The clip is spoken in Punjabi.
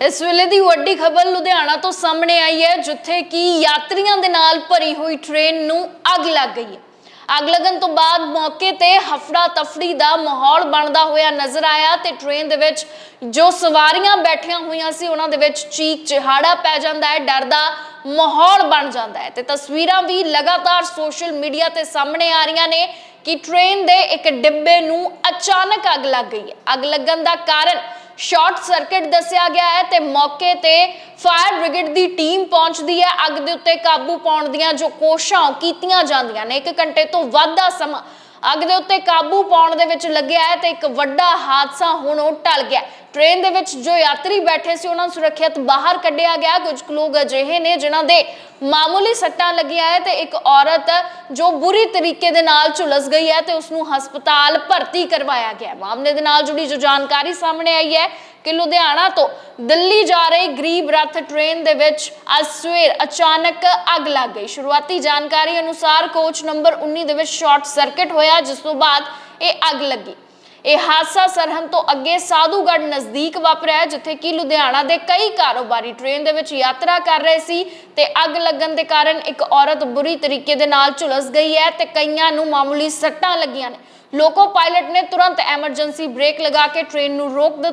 ਇਸ ਵੇਲੇ ਦੀ ਵੱਡੀ ਖਬਰ ਲੁਧਿਆਣਾ ਤੋਂ ਸਾਹਮਣੇ ਆਈ ਹੈ, ਜਿੱਥੇ ਕਿ ਯਾਤਰੀਆਂ ਦੇ ਨਾਲ ਭਰੀ ਹੋਈ ਟ੍ਰੇਨ ਨੂੰ ਅੱਗ ਲੱਗ ਗਈ ਹੈ। ਅੱਗ ਲੱਗਣ ਤੋਂ ਬਾਅਦ ਮੌਕੇ ਤੇ ਹਫੜਾ ਤਫੜੀ ਦਾ ਮਾਹੌਲ ਬਣਦਾ ਹੋਇਆ ਨਜ਼ਰ ਆਇਆ ਤੇ ਟ੍ਰੇਨ ਦੇ ਵਿੱਚ ਜੋ ਸਵਾਰੀਆਂ ਬੈਠੀਆਂ ਹੋਈਆਂ ਸੀ, ਉਹਨਾਂ ਦੇ ਵਿੱਚ ਚੀਕ ਚਿਹਾੜਾ ਪੈ ਜਾਂਦਾ ਹੈ, ਡਰ ਦਾ ਮਾਹੌਲ ਬਣ ਜਾਂਦਾ ਹੈ। ਤੇ ਤਸਵੀਰਾਂ ਵੀ ਲਗਾਤਾਰ ਸੋਸ਼ਲ ਮੀਡੀਆ ਤੇ ਸਾਹਮਣੇ ਆ ਰਹੀਆਂ ਨੇ ਕਿ ਟ੍ਰੇਨ ਦੇ ਇੱਕ ਡਿੱਬੇ ਨੂੰ ਅਚਾਨਕ ਅੱਗ ਲੱਗ ਗਈ ਹੈ। ਅੱਗ ਲੱਗਣ ਦਾ ਕਾਰਨ ਸ਼ਾਰਟ ਸਰਕਟ ਦੱਸਿਆ ਗਿਆ ਹੈ ਤੇ ਮੌਕੇ ਤੇ ਫਾਇਰ ਬ੍ਰਿਗੇਡ ਦੀ ਟੀਮ ਪਹੁੰਚਦੀ ਹੈ। ਅੱਗ ਦੇ ਉੱਤੇ ਕਾਬੂ ਪਾਉਣ ਦੀਆਂ ਜੋ ਕੋਸ਼ਿਸ਼ਾਂ ਕੀਤੀਆਂ ਜਾਂਦੀਆਂ ਨੇ, ਇੱਕ ਘੰਟੇ ਤੋਂ ਵੱਧ ਦਾ ਸਮਾਂ ਅੱਗ ਦੇ ਉੱਤੇ ਕਾਬੂ ਪਾਉਣ ਦੇ ਵਿੱਚ ਲੱਗਿਆ ਹੈ ਤੇ ਇੱਕ ਵੱਡਾ ਹਾਦਸਾ ਹੁਣ ਉਹ ਟਲ ਗਿਆ ਟ੍ਰੇਨ ਦੇ ਵਿੱਚ ਜੋ ਯਾਤਰੀ ਬੈਠੇ ਸੀ, ਉਹਨਾਂ ਨੂੰ ਸੁਰੱਖਿਅਤ ਬਾਹਰ ਕੱਢਿਆ ਗਿਆ। ਕੁਝ ਲੋਕ ਅਜਿਹੇ ਨੇ ਜਿਨ੍ਹਾਂ ਦੇ ਮਾਮੂਲੀ ਸੱਟਾਂ ਲੱਗੀਆਂ ਹੈ ਤੇ ਇੱਕ ਔਰਤ ਜੋ ਬੁਰੀ ਤਰੀਕੇ ਦੇ ਨਾਲ ਝੁਲਸ ਗਈ ਹੈ ਤੇ ਉਸ ਨੂੰ ਹਸਪਤਾਲ ਭਰਤੀ ਕਰਵਾਇਆ ਗਿਆ ਮਾਮਲੇ ਦੇ ਨਾਲ ਜੁੜੀ ਜੋ ਜਾਣਕਾਰੀ ਸਾਹਮਣੇ ਆਈ ਹੈ ਕਿ ਲੁਧਿਆਣਾ ਤੋਂ ਦਿੱਲੀ ਜਾ ਰਹੀ ਗਰੀਬ ਰੱਥ ਟ੍ਰੇਨ ਦੇ ਵਿੱਚ ਅੱਜ ਸਵੇਰ ਅਚਾਨਕ ਅੱਗ ਲੱਗ ਗਈ। ਸ਼ੁਰੂਆਤੀ ਜਾਣਕਾਰੀ ਅਨੁਸਾਰ ਕੋਚ ਨੰਬਰ 19 ਦੇ ਵਿੱਚ ਸ਼ਾਰਟ ਸਰਕਟ ਹੋਇਆ, ਜਿਸ ਤੋਂ ਬਾਅਦ ਇਹ ਅੱਗ ਲੱਗੀ। ਇਹ ਹਾਦਸਾ ਸਰਹੰਦ ਤੋਂ ਅੱਗੇ ਸਾਧੂਗੜ੍ਹ ਨਜ਼ਦੀਕ ਵਾਪਰਿਆ ਜਿੱਥੇ ਕਿ ਲੁਧਿਆਣਾ ਦੇ ਕਈ ਕਾਰੋਬਾਰੀ ਟ੍ਰੇਨ ਦੇ ਵਿੱਚ ਯਾਤਰਾ ਕਰ ਰਹੇ ਸੀ ਤੇ ਅੱਗ ਲੱਗਣ ਦੇ ਕਾਰਨ ਇੱਕ ਔਰਤ ਬੁਰੀ ਤਰੀਕੇ ਦੇ ਨਾਲ ਝੁਲਸ ਗਈ ਹੈ ਤੇ ਕਈਆਂ ਨੂੰ ਮਾਮੂਲੀ ਸੱਟਾਂ ਲੱਗੀਆਂ ਨੇ। ਲੋਕੋ ਪਾਇਲਟ ਨੇ ਤੁਰੰਤ ਐਮਰਜੈਂਸੀ ਬ੍ਰੇਕ ਲਗਾ ਕੇ ਟ੍ਰੇਨ ਨੂੰ ਰੋਕ ਦਿੱਤਾ।